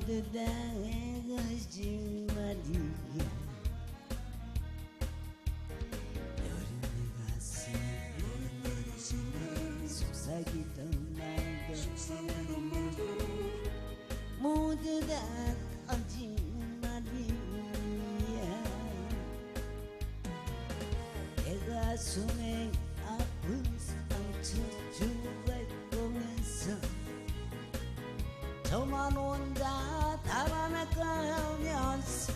모두 다 거짓말이야 여름의 가슴 저만 혼자 달아나가면서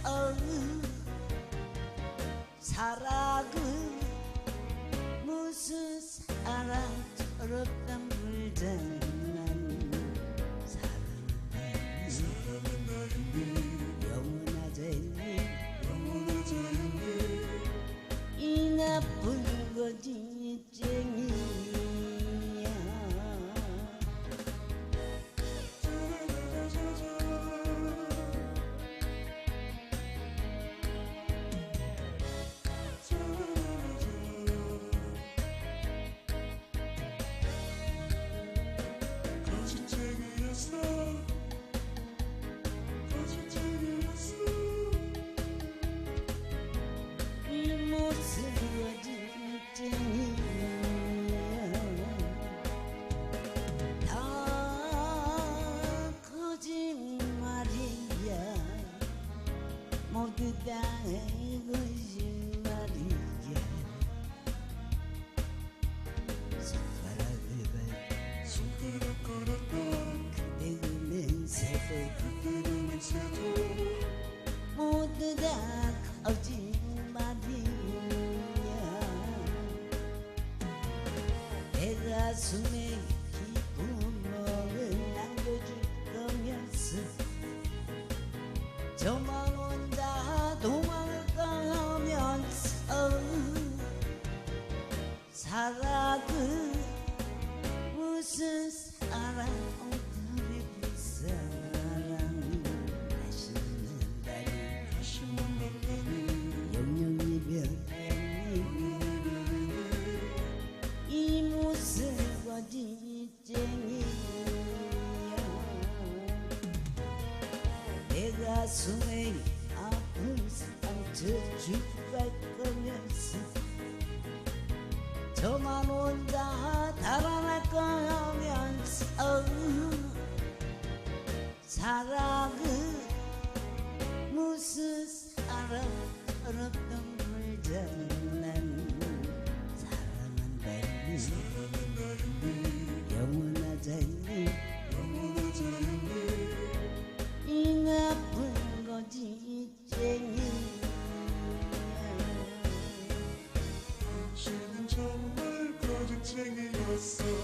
사랑은 무슨 사랑처럼 물장난 사랑은 영원하자니 이 나쁜 거짓쟁이야 새도 모두 다 거짓말이야 내 가슴에 기쁨을 남겨줄 거면서 저만 가슴에 아픈 상처 주갈 거면서 저만 혼자 달아날 거면서. 사랑은 무슨 사랑? 어렵던 사랑한다니 düşünüyorsun